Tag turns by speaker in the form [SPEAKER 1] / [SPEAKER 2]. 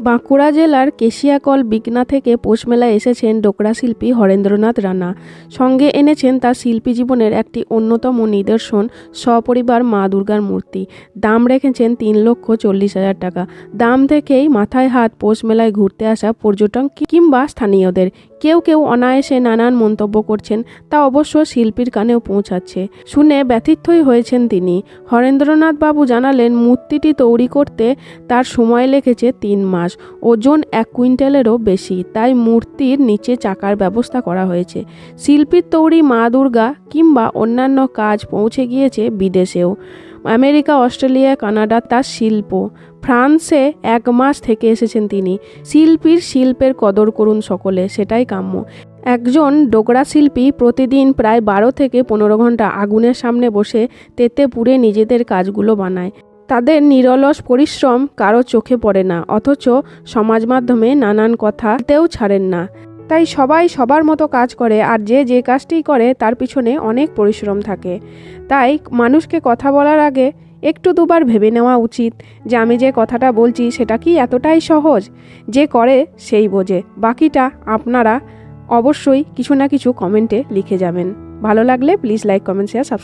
[SPEAKER 1] বাঁকুড়া জেলার কেশিয়াকল বিকনা থেকে পোষমেলায় এসেছেন ডোকরা শিল্পী হরেন্দ্রনাথ রানা। সঙ্গে এনেছেন তার শিল্পী জীবনের একটি অন্যতম নিদর্শন, সপরিবার মা দুর্গার মূর্তি। দাম রেখেছেন তিন লক্ষ চল্লিশ হাজার টাকা। দাম থেকেই মাথায় হাত পোষমেলায় ঘুরতে আসা পর্যটক কিংবা স্থানীয়দের। কেউ কেউ অনায়াসে নানান মন্তব্য করছেন, তা অবশ্য শিল্পীর কানেও পৌঁছাচ্ছে। শুনে ব্যথিতই হয়েছেন তিনি। হরেন্দ্রনাথ বাবু জানালেন, মূর্তিটি তৈরি করতে তার সময় লেগেছে তিন মাস, ওজন এক কুইন্টালেরও বেশি, তাই মূর্তির নিচে চাকার ব্যবস্থা করা হয়েছে। শিল্পীর তৈরি মা দুর্গা কিংবা অন্যান্য কাজ পৌঁছে গিয়েছে বিদেশেও। আমেরিকা, অস্ট্রেলিয়া, কানাডা তার শিল্প। ফ্রান্সে এক মাস থেকে এসেছেন তিনি। শিল্পীর শিল্পের কদর করুন সকলে, সেটাই কাম্য। একজন ডোগরা শিল্পী প্রতিদিন প্রায় বারো থেকে পনেরো ঘণ্টা আগুনের সামনে বসে তেতে পুড়ে নিজেদের কাজগুলো বানায়। তাদের নিরলস পরিশ্রম কারও চোখে পড়ে না, অথচ সমাজ মাধ্যমে নানান কথাতেও ছাড়েন না। তাই সবাই সবার মতো কাজ করে আর যে যে কাজটি করে তার পিছনে অনেক পরিশ্রম থাকে। তাই মানুষকে কথা বলার আগে একটু দুবার ভেবে নেওয়া উচিত যে আমি যে কথাটা বলছি সেটা কি এতটাই সহজ? যে করে সেই বোঝে। বাকিটা আপনারা অবশ্যই কিছু না কিছু কমেন্টে লিখে যাবেন। ভালো লাগলে please like, comment share subscribe